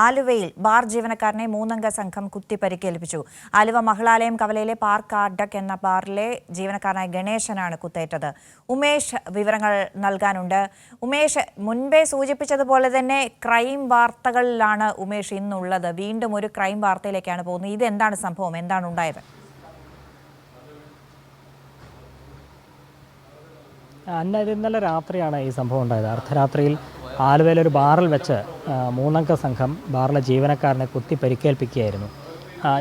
ആലുവയിൽ ബാർ ജീവനക്കാരനെ മൂന്നംഗ സംഘം കുത്തി പരിക്കേൽപ്പിച്ചു ആലുവ മഹിളാലയം കവലയിലെ പാർക്ക് ആർഡക് എന്ന ബാറിലെ ജീവനക്കാരനായ ഗണേശനാണ് കുത്തേറ്റത്. ഉമേഷ് വിവരങ്ങൾ നൽകാനുണ്ട്. ഉമേഷ് മുൻപേ സൂചിപ്പിച്ചതുപോലെ തന്നെ ക്രൈം വാർത്തകളിലാണ് ഉമേഷ് ഇന്നുള്ളത്. വീണ്ടും ഒരു ക്രൈം വാർത്തയിലേക്കാണ് പോകുന്നത്. ഇത് എന്താണ് സംഭവം? എന്താണ് ഉണ്ടായത്? അന്ന ഇന്നലെ രാത്രിയാണ് ഈ സംഭവം ഉണ്ടായത്. അർദ്ധരാത്രിയിൽ ആലുവയിലെ ഒരു ബാറിൽ വെച്ച് മൂന്നംഗ സംഘം ബാറിലെ ജീവനക്കാരനെ കുത്തി പരിക്കേൽപ്പിക്കുകയായിരുന്നു.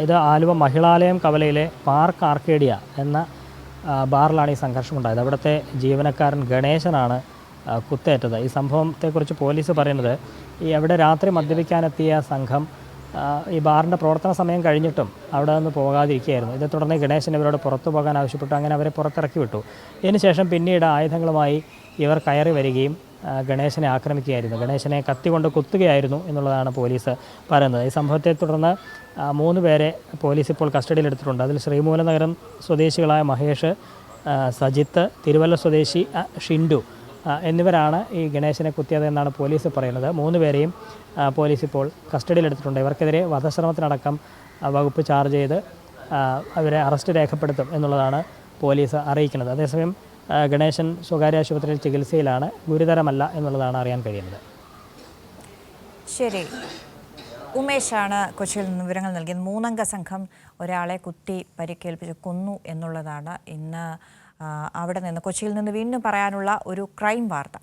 ഇത് ആലുവ മഹിളാലയം കവലയിലെ പാർക്ക് ആർക്കേഡിയ എന്ന ബാറിലാണ് ഈ സംഘർഷം ഉണ്ടായത് അവിടുത്തെ ജീവനക്കാരൻ ഗണേശനാണ് കുത്തേറ്റത്. ഈ സംഭവത്തെക്കുറിച്ച് പോലീസ് പറയുന്നത് ഈ അവിടെ രാത്രി മദ്യപിക്കാനെത്തിയ സംഘം ഈ ബാറിന്റെ പ്രവർത്തന സമയം കഴിഞ്ഞിട്ടും അവിടെ നിന്ന് പോകാതിരിക്കുകയായിരുന്നു. ഇതേ തുടർന്ന് ഗണേശൻ ഇവരോട് പുറത്തു പോകാൻ ആവശ്യപ്പെട്ടു അങ്ങനെ അവരെ പുറത്തിറക്കി വിട്ടു. ഇതിനുശേഷം പിന്നീട് ആയുധങ്ങളുമായി ഇവർ കയറി വരികയും ഗണേശനെ ആക്രമിക്കുകയായിരുന്നു. ഗണേശനെ കത്തി കൊണ്ട് കുത്തുകയായിരുന്നു എന്നുള്ളതാണ് പോലീസ് പറയുന്നത്. ഈ സംഭവത്തെ തുടർന്ന് മൂന്ന് പേരെ പോലീസ് ഇപ്പോൾ കസ്റ്റഡിയിലെടുത്തിട്ടുണ്ട് അതിൽ ശ്രീമൂലനഗരം സ്വദേശികളായ മഹേഷ് സജിത്ത് തിരുവല്ല സ്വദേശി ഷിൻഡു എന്നിവരാണ് ഈ ഗണേശനെ കുത്തിയതെന്നാണ് പോലീസ് പറയുന്നത്. മൂന്ന് പേരെയും പോലീസ് ഇപ്പോൾ കസ്റ്റഡിയിലെടുത്തിട്ടുണ്ട് ഇവർക്കെതിരെ വധശ്രമത്തിനടക്കം വകുപ്പ് ചാർജ് ചെയ്ത് അവരെ അറസ്റ്റ് രേഖപ്പെടുത്തും എന്നുള്ളതാണ് പോലീസ് അറിയിക്കുന്നത്. അതേസമയം ഗണേശൻ സ്വകാര്യ ആശുപത്രിയിൽ ചികിത്സയിലാണ്. ഗുരുതരമല്ല എന്നുള്ളതാണ് അറിയാൻ കഴിയുന്നത്. ശരി. ഉമേഷാണ് കൊച്ചിയിൽ നിന്ന് വിവരങ്ങൾ നൽകിയത്. മൂന്നംഗ സംഘം ഒരാളെ കുത്തി പരിക്കേൽപ്പിച്ച് കൊന്നു എന്നുള്ളതാണ് ഇന്ന് അവിടെ നിന്ന് കൊച്ചിയിൽ നിന്ന് വീണ്ടും പറയാനുള്ള ഒരു ക്രൈം വാർത്ത.